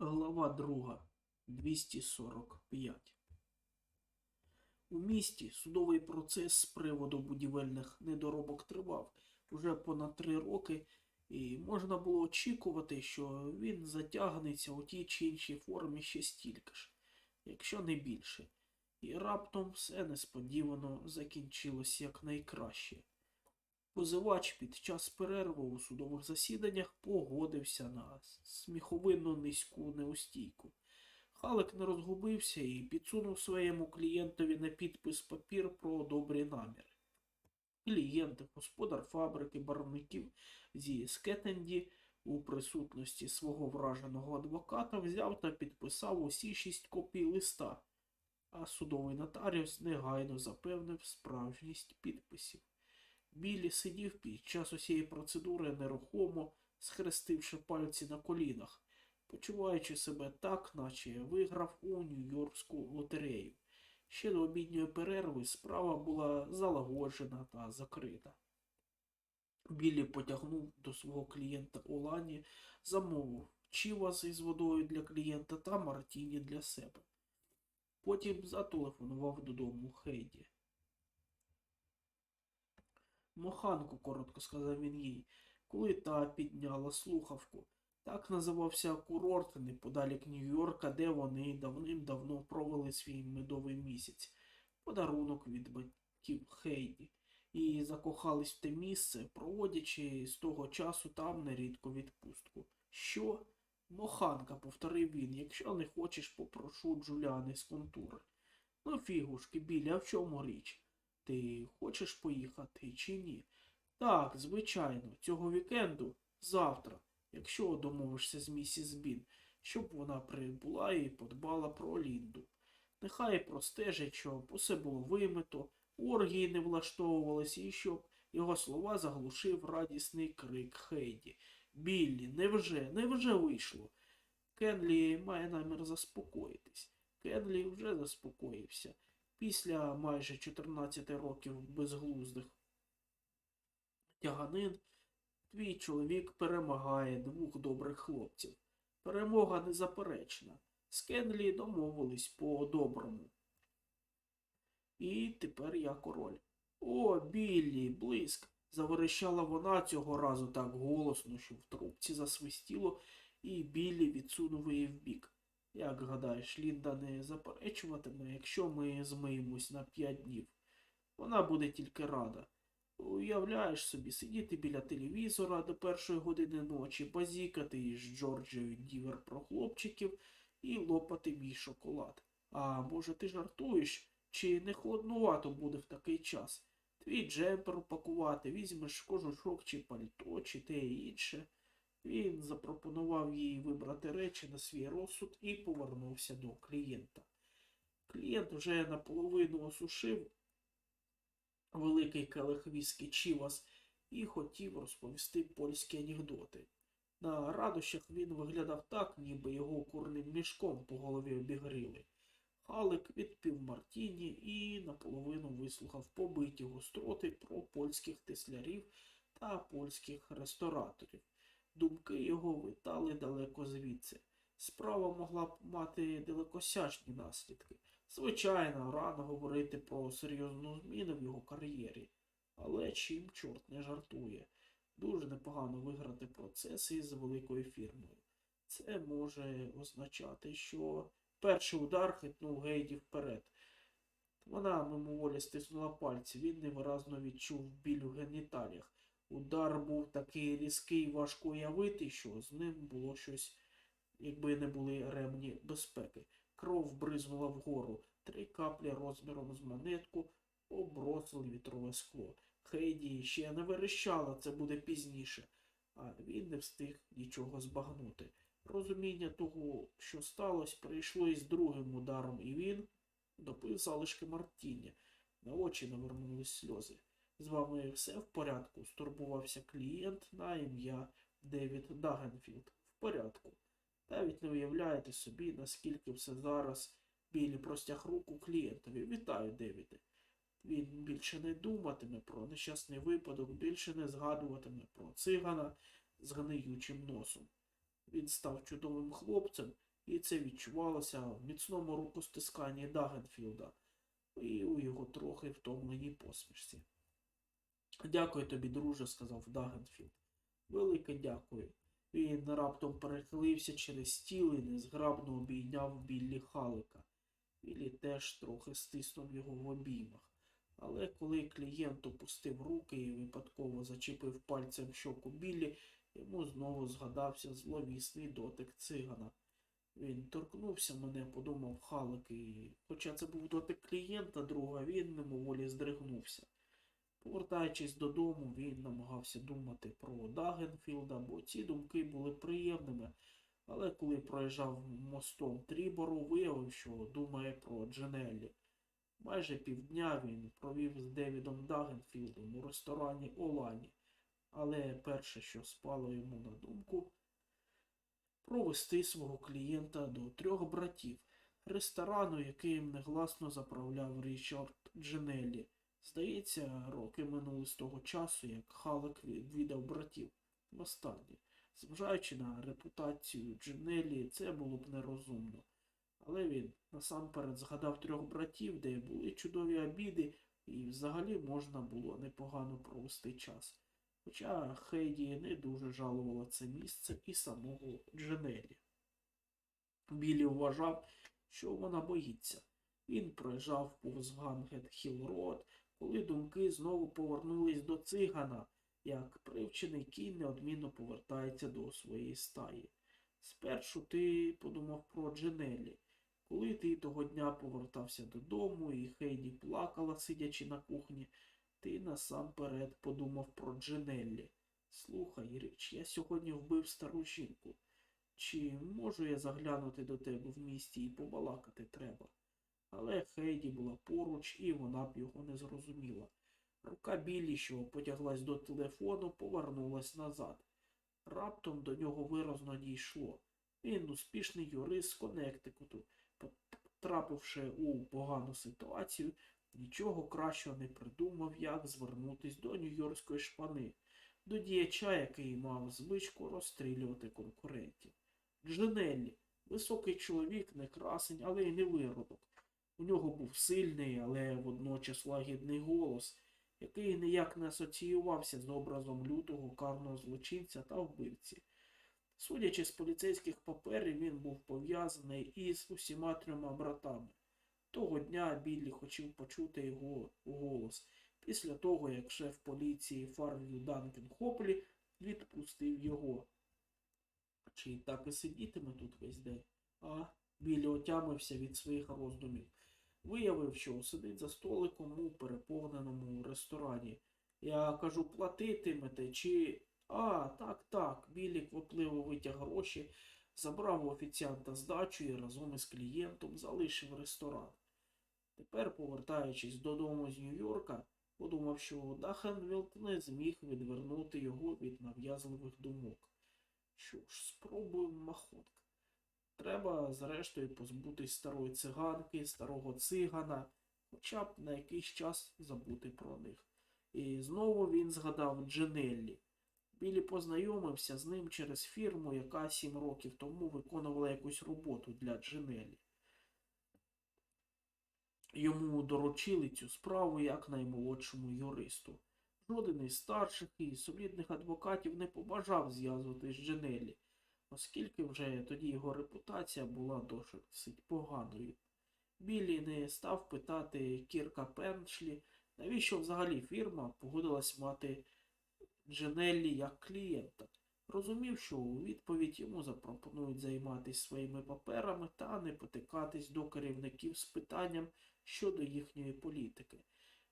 Глава 2. 245. У місті судовий процес з приводу будівельних недоробок тривав уже понад три роки, і можна було очікувати, що він затягнеться у тій чи іншій формі ще стільки ж, якщо не більше. І раптом все несподівано закінчилось якнайкраще. Позивач під час перерви у судових засіданнях погодився на сміховинну низьку неустійку. Халик не розгубився і підсунув своєму клієнтові на підпис папір про добрі наміри. Клієнт, господар фабрики барвників зі Скетенді у присутності свого враженого адвоката взяв та підписав усі шість копій листа, а судовий нотаріус негайно запевнив справжність підписів. Білі сидів під час усієї процедури нерухомо, схрестивши пальці на колінах, почуваючи себе так, наче виграв у Нью-Йоркську лотерею. Ще до обідньої перерви справа була залагоджена та закрита. Білі потягнув до свого клієнта Олані, замовив чівас із водою для клієнта та Мартіні для себе. Потім зателефонував додому Хейді. Моханку, коротко сказав він їй, коли та підняла слухавку. Так називався курорт неподалік Нью-Йорка, де вони давним-давно провели свій медовий місяць, подарунок від батьків Хейді, і закохались в те місце, проводячи з того часу там нерідко відпустку. Що? Моханка, повторив він, якщо не хочеш, попрошу Джуляни з контури. Ну, фігушки, біля, в чому річ? Ти хочеш поїхати чи ні? Так, звичайно, цього вікенду, завтра, якщо домовишся з місіс Бін, щоб вона прибула і подбала про Лінду. Нехай простежить, щоб усе було вимито, оргії не влаштовувалися і щоб його слова заглушив радісний крик Хейді. Біллі, невже, невже вийшло? Кенлі має намір заспокоїтись. Кенлі вже заспокоївся після майже 14 років безглуздих тяганин, твій чоловік перемагає двох добрих хлопців. Перемога незаперечна. З Кенлі домовились по-доброму. І тепер я король. О, Біллі, блиск. заверещала вона цього разу так голосно, що в трубці засвистіло, і Біллі відсунув її вбік. Як гадаєш, Лінда не заперечуватиме, якщо ми змиємось на п'ять днів. Вона буде тільки рада. Уявляєш собі, сидіти біля телевізора до першої години ночі, базікати із Джорджею Дівер про хлопчиків і лопати мій шоколад. А може ти жартуєш, чи не холоднувато буде в такий час? Твій джемпер упакувати, візьмеш кожушок чи пальто, чи те інше. Він запропонував їй вибрати речі на свій розсуд і повернувся до клієнта. Клієнт вже наполовину осушив великий келих віскі Чівас і хотів розповісти польські анекдоти. На радощах він виглядав так, ніби його курним мішком по голові обігріли. Халик відпив Мартіні і наполовину вислухав побиті гостроти про польських теслярів та польських рестораторів. Думки його витали далеко звідси. Справа могла б мати далекосяжні наслідки. Звичайно, рано говорити про серйозну зміну в його кар'єрі, але чим чорт не жартує. Дуже непогано виграти процес із великою фірмою. Це може означати, що перший удар хитнув Гейді вперед. Вона мимоволі стиснула пальці, він невиразно відчув біль у геніталіях. Удар був такий різкий, важко уявити, що з ним було щось, якби не були ремні безпеки. Кров бризнула вгору, три каплі розміром з монетку обросили вітрове скло. Хейді ще не верещала, це буде пізніше, а він не встиг нічого збагнути. Розуміння того, що сталося, прийшло із другим ударом, і він допив залишки Мартіння. На очі навернулись сльози. З вами все в порядку? стурбувався клієнт на ім'я Девід Дагенфілд. В порядку. Навіть не уявляєте собі, наскільки все зараз білі простяг руку клієнтові. Вітаю, Девіде. Він більше не думатиме про нещасний випадок, більше не згадуватиме про цигана з гниючим носом. Він став чудовим хлопцем, і це відчувалося в міцному рукостисканні Дагенфілда і у його трохи втомленій посмішці. Дякую тобі, друже, сказав Дагенфілд. Велике дякую. Він раптом перехилився через стіл і незграбно обійняв Біллі Халика. Біллі теж трохи стиснув його в обіймах. Але коли клієнт опустив руки і випадково зачепив пальцем щоку Біллі, йому знову згадався зловісний дотик цигана. Він торкнувся мене, подумав Халик, і, хоча це був дотик клієнта друга, він мимоволі здригнувся. Повертаючись додому, він намагався думати про Дагенфілда, бо ці думки були приємними. Але коли проїжджав мостом Трібору, виявив, що думає про Дженеллі. Майже півдня він провів з Девідом Дагенфілдом у ресторані Олані, але перше, що спало йому на думку, провести свого клієнта до трьох братів, ресторану, яким негласно заправляв Річард Дженеллі. Здається, роки минули з того часу, як Халек відвідав братів востаннє. Зважаючи на репутацію Дженеллі, це було б нерозумно. Але він насамперед згадав трьох братів, де були чудові обіди, і взагалі можна було непогано провести час. Хоча Хейді не дуже жалувала це місце і самого Дженелі. Білі вважав, що вона боїться. Він проїжджав повз Гангет Хіл Род, коли думки знову повернулись до цигана, як привчений кінь неодмінно повертається до своєї стаї. Спершу ти подумав про Дженелі. Коли ти того дня повертався додому і Хейді плакала, сидячи на кухні, ти насамперед подумав про Дженеллі. Слухай, Річ, я сьогодні вбив стару жінку. Чи можу я заглянути до тебе в місті і побалакати треба? Але Хейді була поруч, і вона б його не зрозуміла. Рука Біллі, що потяглась до телефону, повернулась назад. Раптом до нього виразно дійшло. Він успішний юрист з Коннектикуту, потрапивши у погану ситуацію, нічого кращого не придумав, як звернутись до нью-йоркської шпани, до діяча, який мав звичку розстрілювати конкурентів. Дженеллі, високий чоловік, не красень, але й не виродок. У нього був сильний, але водночас лагідний голос, який ніяк не асоціювався з образом лютого карного злочинця та вбивці. Судячи з поліцейських паперів, він був пов'язаний із усіма трьома братами. Того дня Біллі хотів почути його голос після того, як шеф поліції Фарвіл Данкен Хоплі відпустив його. Чи так і сидітиме тут весь день? А Біллі отямився від своїх роздумів. Виявив, що сидить за столиком у переповненому ресторані. Я кажу, платитимете, чи. А, так, так. Білі квапливо витяг гроші, забрав у офіціанта здачу і разом із клієнтом залишив ресторан. Тепер, повертаючись додому з Нью-Йорка, подумав, що Дахенвілд не зміг відвернути його від нав'язливих думок. Що ж, спробуємо махотка. Треба, зрештою, позбутись старої циганки, старого цигана, хоча б на якийсь час забути про них. І знову він згадав Дженеллі. Білі познайомився з ним через фірму, яка сім років тому виконувала якусь роботу для Дженелі. Йому доручили цю справу як наймолодшому юристу. Жоден із старших і солідних адвокатів не побажав зв'язувати з Дженелі, оскільки вже тоді його репутація була досить поганою. Білі не став питати Кірка Пеншлі, навіщо взагалі фірма погодилась мати Дженеллі як клієнта. Розумів, що у відповідь йому запропонують займатися своїми паперами та не потикатись до керівників з питанням щодо їхньої політики.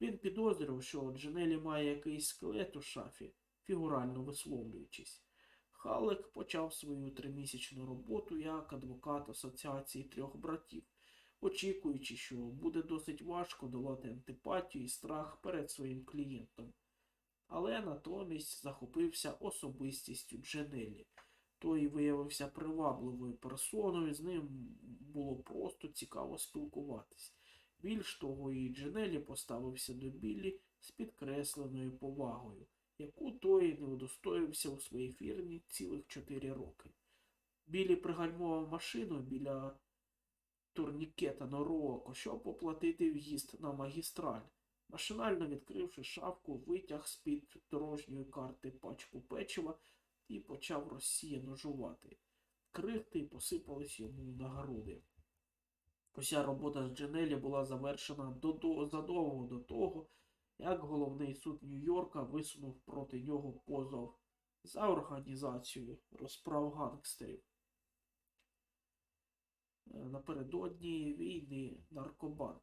Він підозрював, що Дженелі має якийсь скелет у шафі, фігурально висловлюючись. Халек почав свою тримісячну роботу як адвокат Асоціації трьох братів, очікуючи, що буде досить важко долати антипатію і страх перед своїм клієнтом. Але натомість захопився особистістю Дженелі. Той виявився привабливою персоною, з ним було просто цікаво спілкуватись. Більш того, і Дженелі поставився до Біллі з підкресленою повагою, яку той не удостоївся у своїй фірмі цілих чотири роки. Білі пригальмував машину біля турнікета Нороко, щоб оплатити в'їзд на магістраль. Машинально відкривши шафку, витяг з-під дорожньої карти пачку печива і почав розсіяно жувати. Крихти посипались йому на груди. Уся робота з Дженелі була завершена до, до, задовго до того, як головний суд Нью-Йорка висунув проти нього позов за організацію розправ гангстерів. Е, Напередодні війни наркобанд.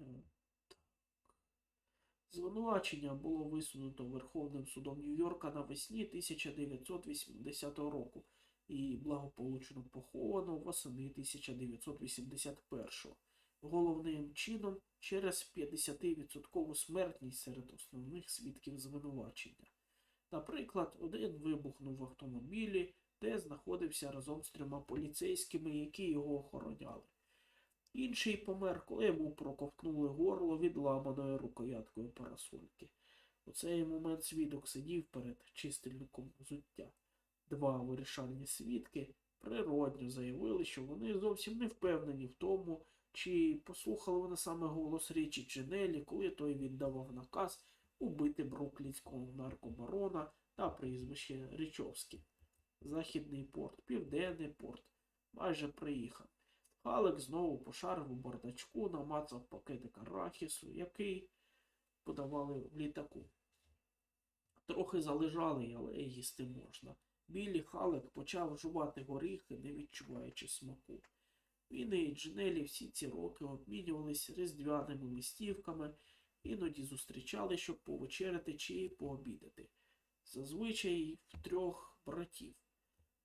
Е. Звинувачення було висунуто Верховним судом Нью-Йорка навесні 1980 року і благополучно поховано восени 1981 головним чином через 50% смертність серед основних свідків звинувачення. Наприклад, один вибухнув в автомобілі, де знаходився разом з трьома поліцейськими, які його охороняли. Інший помер, коли йому проковтнули горло відламаною рукояткою парасольки. У цей момент свідок сидів перед чистильником взуття. Два вирішальні свідки природньо заявили, що вони зовсім не впевнені в тому, чи послухали вони саме голос річі Джинелі, коли той віддавав наказ убити бруклінського наркобарона та прізвище Річовський. Західний порт, південний порт. Майже приїхав. Халек знову пошарив у бардачку, намацав пакетик арахісу, який подавали в літаку. Трохи залежали, але їсти можна. Білі Халек почав жувати горіхи, не відчуваючи смаку. Він і Джинелі всі ці роки обмінювались різдвяними листівками, іноді зустрічали, щоб повечеряти чи пообідати. Зазвичай в трьох братів.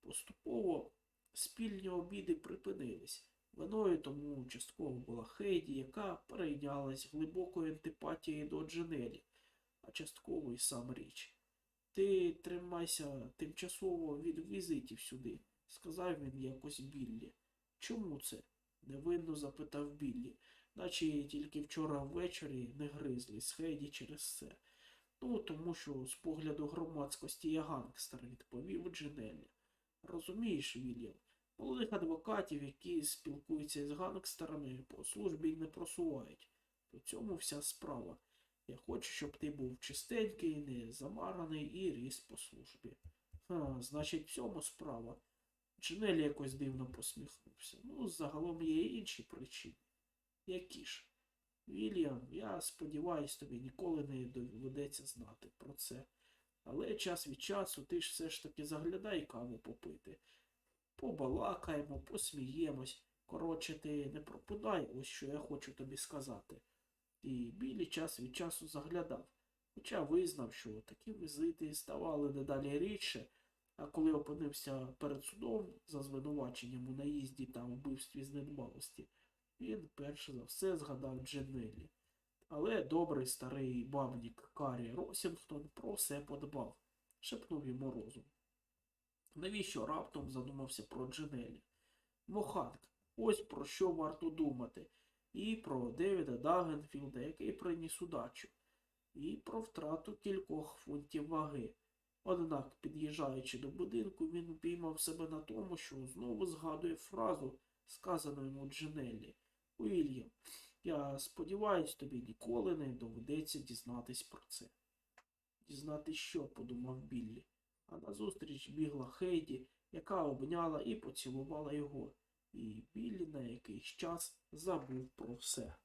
Поступово спільні обіди припинились. Виною тому частково була Хейді, яка перейнялась глибокою антипатією до Джинелі, а частково й сам річ. Ти тримайся тимчасово від візитів сюди, сказав він якось Біллі. Чому це? невинно запитав Біллі, наче тільки вчора ввечері не гризли з Хейді через це. Ну, тому що з погляду громадськості я гангстер, відповів Джинелі. Розумієш, Вільям, молодих адвокатів, які спілкуються з гангстерами, по службі не просувають. У цьому вся справа. Я хочу, щоб ти був чистенький, не замараний і ріс по службі. Ха, значить, в цьому справа. Джинелі якось дивно посміхнувся. Ну, загалом є й інші причини. Які ж? Вільям, я сподіваюсь, тобі ніколи не доведеться знати про це. Але час від часу ти ж все ж таки заглядай каву попити. Побалакаємо, посміємось. Коротше, ти не пропадай, ось що я хочу тобі сказати. І білі час від часу заглядав, хоча визнав, що такі візити ставали дедалі рідше, коли опинився перед судом за звинуваченням у наїзді та вбивстві з недбалості, він перш за все згадав Дженелі. Але добрий старий бабнік Карі Росінгтон про все подбав, шепнув йому розум. Навіщо раптом задумався про Дженелі? Моханк, ось про що варто думати. І про Девіда Дагенфілда, який приніс удачу, і про втрату кількох фунтів ваги. Однак, під'їжджаючи до будинку, він упіймав себе на тому, що знову згадує фразу, сказану йому Дженеллі. Уільям, я сподіваюсь, тобі ніколи не доведеться дізнатись про це. Дізнатись що, подумав Біллі. А назустріч бігла Хейді, яка обняла і поцілувала його, і Біллі на якийсь час забув про все.